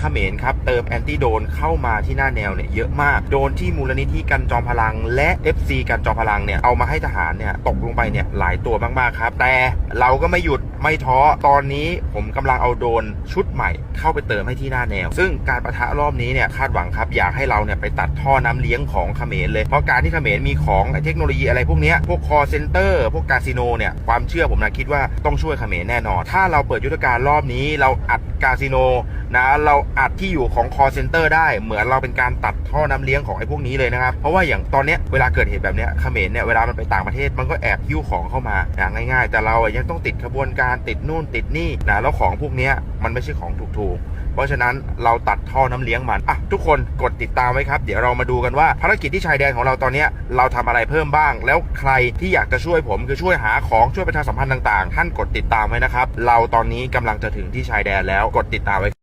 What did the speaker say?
เขมรครับ เติมแอนตี้โดนเข้ามาที่หน้าแนวเนี่ยเยอะมาก โดนที่มูลนิธิกันจอมพลัง และ FC กันจอมพลังเนี่ยเอามาให้ทหารเนี่ยตกลงไปเนี่ยหลายตัวมากๆครับ แต่เราก็ไม่หยุดไม่ท้อตอนนี้ผมกำลังเอาโดนชุดใหม่เข้าไปเติมให้ที่หน้าแนว ซึ่งการประทะรอบนี้เนี่ยคาดหวังครับอยากให้เราเนี่ยไปตัดท่อน้ำเลี้ยงของเขมรเลยเพราะการที่เขมรมีของเทคโนโลยีอะไรพวกนี้พวกคอเซ็นเตอร์พวกคาสิโนเนี่ยความเชื่อผมนะคิดว่าต้องช่วยเขมรแน่นอน ถ้าเราเปิดยุทธการรอบนี้เราอัดคาสิโนนะเราอัดที่อยู่ของคอเซนเตอร์ได้เหมือนเราเป็นการตัดท่อน้ำเลี้ยงของไอ้พวกนี้เลยนะครับ เพราะว่าอย่างตอนเนี้ยเวลาเกิดเหตุแบบเนี้ยเขมรเนี่ยเวลามันไปต่างประเทศมันก็แอบหิ้วของเข้ามานะง่ายๆ แต่เราอะยังต้องติดขบวนการติดนู่นติดนี่นะแล้วของพวกเนี้ยมันไม่ใช่ของถูกๆ เพราะฉะนั้นเราตัดท่อน้ำเลี้ยงมันอะทุกคนกดติดตามไว้ครับ เดี๋ยวเรามาดูกันว่าภารกิจที่ชายแดนของเราตอนเนี้ยเราทำอะไรเพิ่มบ้าง แล้วใครที่อยากจะช่วยผมคือช่วยหาของช่วยประชาสัมพันธ์ต่างๆ ท่านกดติดตามไว้นะครับ เราตอนนี้กำลังจะถึงที่ชายแดนแล้วกดติดตามไว้